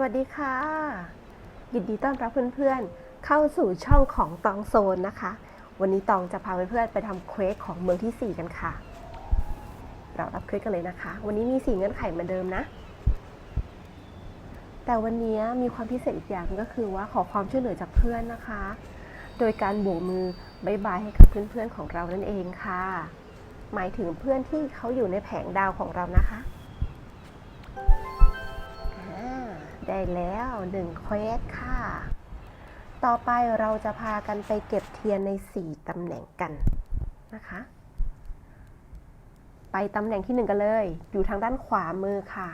สวัสดีค่ะ ยินดีต้อนรับเพื่อนๆ เข้าสู่ช่องของตองโซนนะคะ วันนี้ตองจะพาเพื่อนๆไปทำเควสของเมืองที่ 4 กันค่ะ เรารับเควสกันเลยนะคะ วันนี้มี 4 เงื่อนไขเหมือนเดิมนะ แต่วันนี้มีความพิเศษอีกอย่างก็คือว่าขอความช่วยเหลือจากเพื่อนนะคะ โดยการโบกมือบายบายให้กับเพื่อนๆของเรานั่นเองค่ะ หมายถึงเพื่อนที่เขาอยู่ในแผงดาวของเรานะคะ ได้แล้วหนึ่งเควสค่ะ ต่อไปเราจะพากันไปเก็บเทียนใน 4ตำแหน่งกันนะคะ ไปตำแหน่งที่ 1 กันเลย อยู่ทางด้านขวามือค่ะ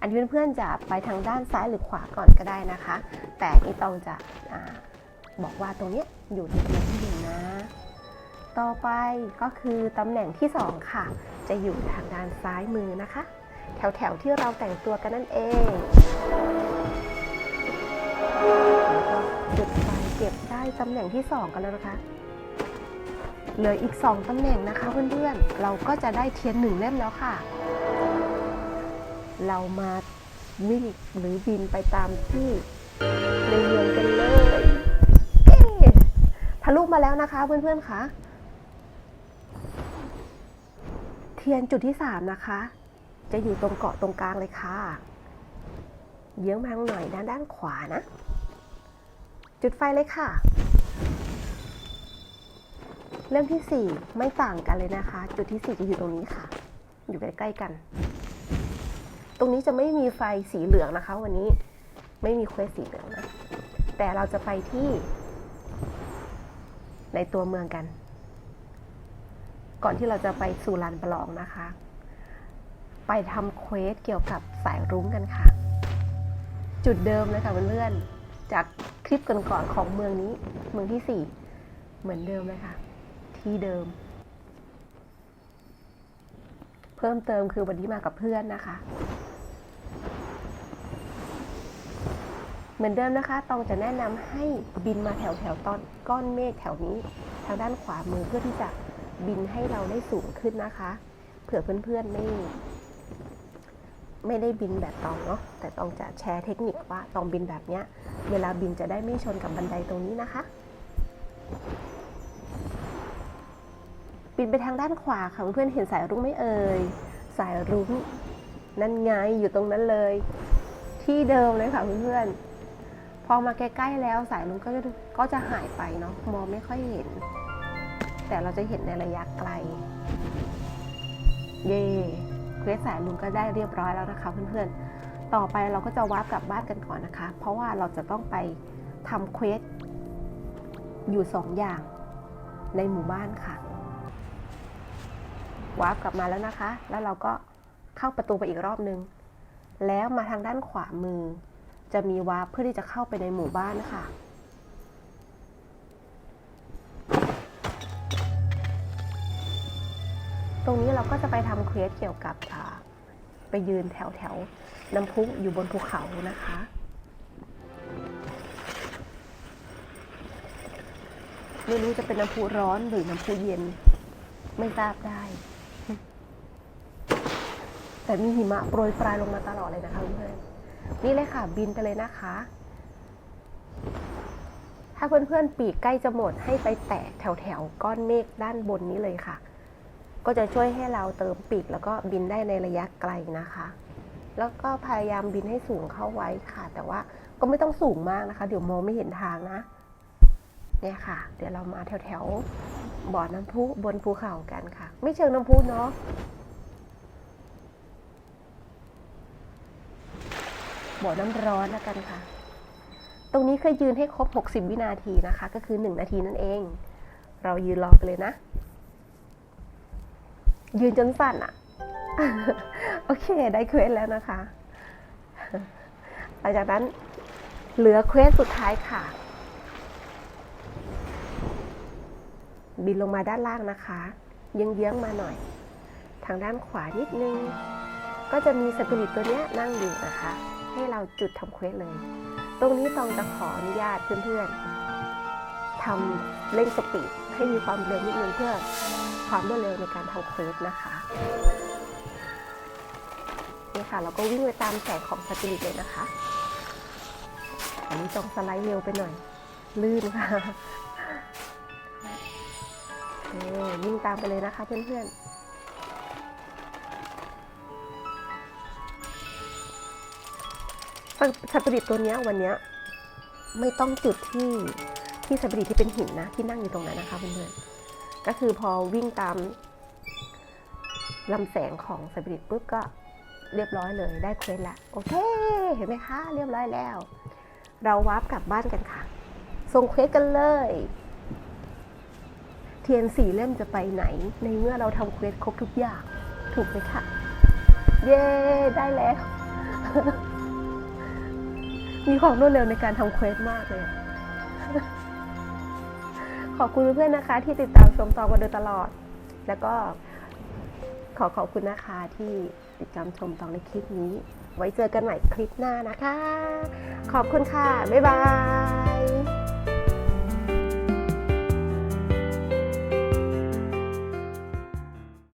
อันนี้เพื่อนๆจะไปทางด้านซ้ายหรือขวาก่อนก็ได้นะคะ แต่นี่ต้องจะอบอกว่าตรงนี้อยู่ในตำแหน่งที่หนึ่งนะ ต่อไปก็คือตำแหน่งที่ 2 ค่ะ จะอยู่ทางด้านซ้ายมือนะคะ แถวๆที่เราแต่งตัวกันนั่นเองแล้วก็จุดไฟเก็บได้ตำแหน่งที่ 2 กันแล้วนะคะ เหลืออีก 2ตำแหน่งนะคะเพื่อนๆ เราก็จะได้เทียนหนึ่งเล่มแล้วค่ะ เรามาวิ่งหรือบินไปตามที่ในเมืองกันเลยเทะลุมาแล้วนะคะเพื่อนๆคะเทียนจุดที่ 3 นะคะ จะอยู่ตรงเกาะตรงกลางเลยค่ะ เยื้องมาทางหน่อยด้านด้านขวานะ จุดไฟเลยค่ะ เรื่องที่ 4 ไม่ต่างกันเลยนะคะ จุดที่ 4 จะอยู่ตรงนี้ค่ะ อยู่ใกล้ๆกัน ตรงนี้จะไม่มีไฟสีเหลืองนะคะ วันนี้ไม่มีเควสสีเหลืองนะ แต่เราจะไปที่ ในตัวเมืองกัน ก่อนที่เราจะไปสู่ลานประลองนะคะ ไปทำเควสเกี่ยวกับสายรุ้งกันค่ะ จุดเดิมเลยค่ะเพื่อนๆจากคลิปก่อนๆของเมืองนี้ เมืองที่ 4 เหมือนเดิมเลยค่ะ ที่เดิม เพิ่มเติมคือวันนี้มากับเพื่อนนะคะ เหมือนเดิมนะคะตองจะแนะนำให้บินมาแถวแถวๆตอนก้อนเมฆแถวนี้ ทางด้านขวามือเพื่อที่จะบินให้เราได้สูงขึ้นนะคะ เผื่อเพื่อนๆไม่ ไม่ได้บินแบบตองเนาะแต่ตองจะแชร์เทคนิคว่าตองบินแบบเนี้ยเวลาบินจะได้ไม่ชนกับบันไดตรงนี้นะคะ บินไปทางด้านขวาค่ะเพื่อนเห็นสายรุ้งไหม่เอ่ยสายรุ้งนั่นไงอยู่ตรงนั้นเลย ที่เดิมเลยค่ะเพื่อนๆพอมาใกล้ๆแล้วสายรุ้งก็จะก็จะหายไปเนาะมองไม่ค่อยเห็น แต่เราจะเห็นในระยะไกล เย่ เควสสายลุงก็ได้เรียบร้อยแล้วนะคะ เพื่อนๆ ต่อไปเราก็จะวาร์ปกลับบ้านกันก่อนนะคะ เพราะว่าเราจะต้องไปทำเควสอยู่สองอย่างในหมู่บ้านค่ะวาร์ปกลับมาแล้วนะคะ แล้วเราก็เข้าประตูไปอีกรอบนึง แล้วมาทางด้านขวามือ จะมีวาร์ปเพื่อที่จะเข้าไปในหมู่บ้านค่ะ ตรงนี้เราก็จะไปทำเควสเกี่ยวกับไปยืนแถวแถวๆน้ำพุอยู่บนภูเขานะคะไม่รู้จะเป็นน้ำพุร้อนหรือน้ำพุเย็น ไม่ทราบได้ แต่มีหิมะโปรยปลายลงมาตลอดเลยนะคะเพื่อนนี่เลยค่ะ บินไปเลยนะคะ ถ้าเพื่อนๆปีกใกล้จะหมดให้ไปแตะแถวๆก้อนเมฆด้านบนนี้เลยค่ะ ก็จะช่วยให้เราเติมปีกแล้วก็บินได้ในระยะไกลนะคะ แล้วก็พยายามบินให้สูงเข้าไว้ค่ะ แต่ว่าก็ไม่ต้องสูงมากนะคะ เดี๋ยวมองไม่เห็นทางนะ เนี่ยค่ะ เดี๋ยวเรามาแถวๆบ่อน้ำพุบนภูเขากันค่ะ ไม่เชิงน้ำพุเนาะบ่อน้ำร้อนแล้วกันค่ะ ตรงนี้เคยยืนให้ครบ 60 วินาทีนะคะ ก็คือ 1 นาทีนั่นเอง เรายืนรอกันเลยนะ ยืนจนสั่นอะโอเคได้เควสแล้วนะคะ หลังจากนั้นเหลือเควสสุดท้ายค่ะ บินลงมาด้านล่างนะคะเยื้องๆมาหน่อย ทางด้านขวานิดนึง ก็จะมีสปิริตตัวเนี้ยนั่งอยู่นะคะ ให้เราจุดทำเควสเลย ตรงนี้ตองจะขออนุญาตเพื่อนๆทำเร่งสปีด ให้มีความเร็วนิดนึงเพื่อความรวดเร็วในการทำเควสนะคะนี่ค่ะเราก็วิ่งไปตามแสงของสปิริตเลยนะคะ อันนี้ต้องสไลด์เร็วไปหน่อย ลื่นค่ะโอเควิ่งตามไปเลยนะคะเพื่อนๆสัตว์สัตว์ประดิตัวเนี้ยวันเนี้ยไม่ต้องจุดที่ ที่สัตว์ประดิษฐ์ที่เป็นหินนะที่นั่งอยู่ตรงนั้นนะคะเพื่อนๆก็คือพอวิ่งตามลำแสงของสัตว์ประดิษฐ์ปุ๊บก็เรียบร้อยเลยได้เควสละโอเค เห็นไหมคะ เรียบร้อยแล้ว เราวาร์ปกลับบ้านกันค่ะ ส่งเควสกันเลย เทียนสี่เล่มจะไปไหน ในเมื่อเราทำเควสครบทุกอย่าง ถูกไหมคะ เย้ ได้แล้ว มีความรวดเร็วในการทำเควสมากเลย ขอบคุณเพื่อนๆนะคะ ที่ติดตามชมตอนมาโดยตลอด แล้วก็ขอขอบคุณนะคะที่ติดตามชมตอนในคลิปนี้ ไว้เจอกันใหม่คลิปหน้านะคะ ขอบคุณค่ะ บ๊ายบาย